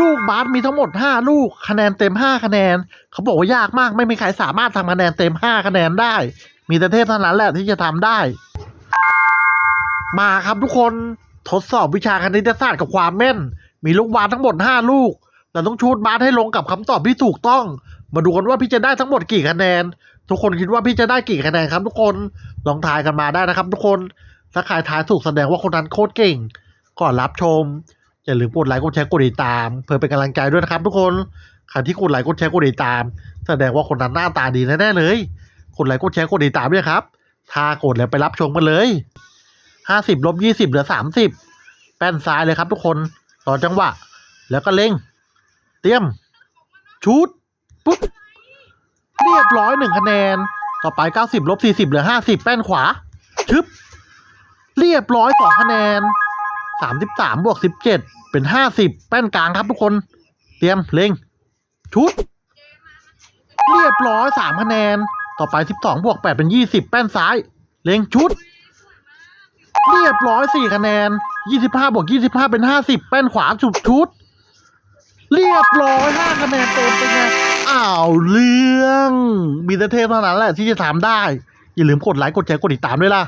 ลูกบาสมีทั้งหมดห้าลูกคะแนนเต็มห้าคะแนน เขาบอกว่ายากมากไม่มีใครสามารถทำคะแนนเต็มห้าคะแนนได้ มีแต่เทพเท่านั้นแหละที่จะทำได้ มาครับทุกคนทดสอบวิชาคณิตศาสตร์กับความแม่น มีลูกบาสทั้งหมดห้าลูกเราต้องชูดบาสให้ลงกับคำตอบที่ถูกต้อง มาดูกันว่าพี่จะได้ทั้งหมดกี่คะแนน ทุกคนคิดว่าพี่จะได้กี่คะแนนครับ ทุกคนลองทายกันมาได้นะครับ ทุกคนถ้าใครทายถูกแสดงว่าคนนั้นโคตรเก่ง ก่อนรับชม อย่าลืมกดไลค์กดแชร์กดติดตาม เพื่อเป็นกำลังใจด้วยนะครับทุกคนใครที่กดไลค์กดแชร์กดติดตาม แสดงว่าคนนั้นหน้าตาดีแน่ๆเลยกดไลค์กดแชร์กดติดตามด้วยครับ ถ้ากดแล้วไปรับชมกันเลยห้าสิบลบยี่สิบเหลือสามสิบแป้นซ้ายเลยครับทุกคนต่อจังหวะ แล้วก็เล็งเตรียมชุดปุ๊บเรียบร้อยหนึ่งคะแนน ต่อไปเก้าสิบลบสี่สิบเหลือห้าสิบแป้นขวาชึบเรียบร้อยสองคะแนน สามสิบสามบวกสิบเจ็ดเป็นห้าสิบแป้นกลางครับทุกคน เตรียมเล็ง ชุด เรียบร้อยสามคะแนน ต่อไปสิบสองบวกแปดเป็นยี่สิบแป้นซ้าย เล็งชุด เรียบร้อยสี่คะแนนยี่สิบห้าบวกยี่สิบห้าเป็นห้าสิบแป้นขวาสุดชุด เรียบร้อยห้าคะแนนเต็มเป็นไงอ้าวเรื่องมีแต่เทพเท่านั้นแหละที่จะทำได้ อย่าลืมกดไลค์กดแชร์กดติดตามด้วยล่ะ